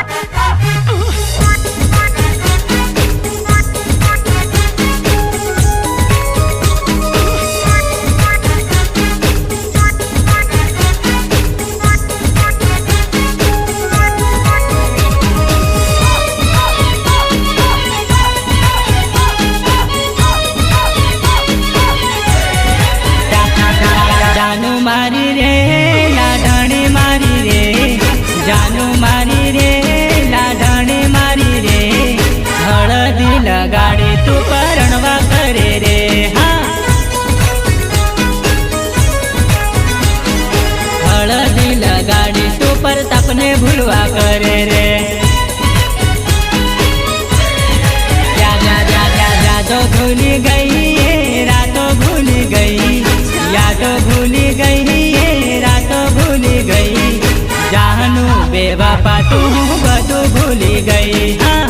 Africa. भूल गई ये रातों भूल गई यादों भूल गई ये रातों भूल गई जानू बेबापा तू बतू भूल गई हाँ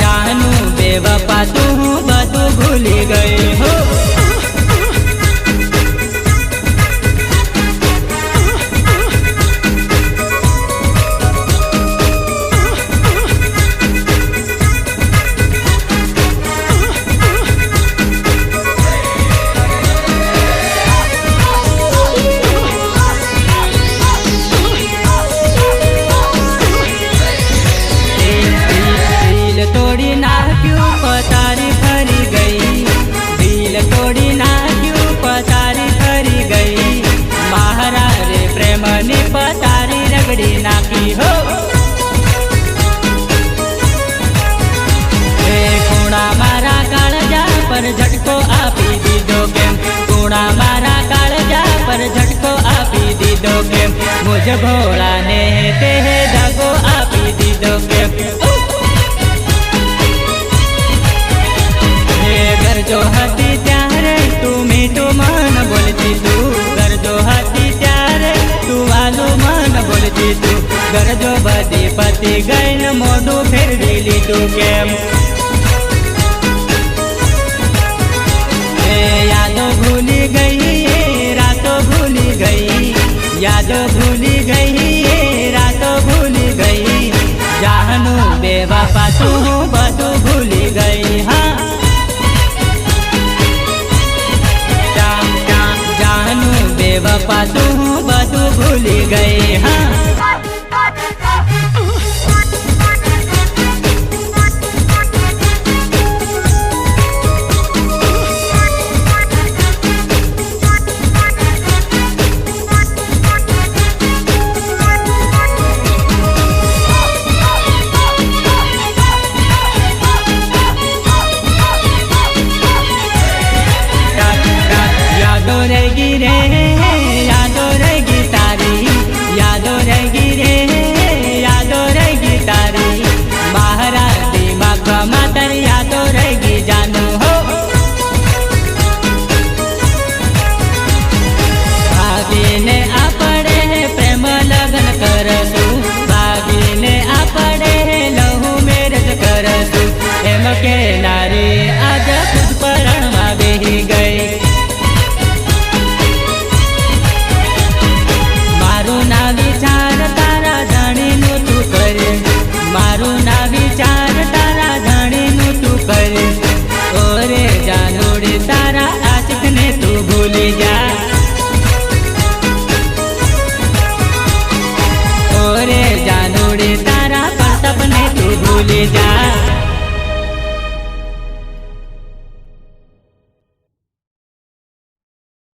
जानू बेबापा तू बतू भूल गई રગડી નાખી હો એ કુણા મારા કાળજા પર ઝટકો આપી દીધો કેમ કુણા મારા કાળજા પર ઝટકો આપી દીધો કેમ મુજ ભોળાને તે દગો આપી દીધો કેમ ગરજો બધી પતિ ગઈ ને મોઢું ફેરવી લીધું કેમ એ યાદો ભૂલી ગઈ એ રાતો ભૂલી ગઈ યાદો ભૂલી ગઈ એ રાતો ભૂલી ગઈ જાનું બે બાપા તું બધું ભૂલી ગઈ હા જાન જાન જાનું બે બાપા તું બધું ભૂલી ગઈ હા યાદો भूल जा ओरे जानू रे तारा पर सपने तू भूल जा।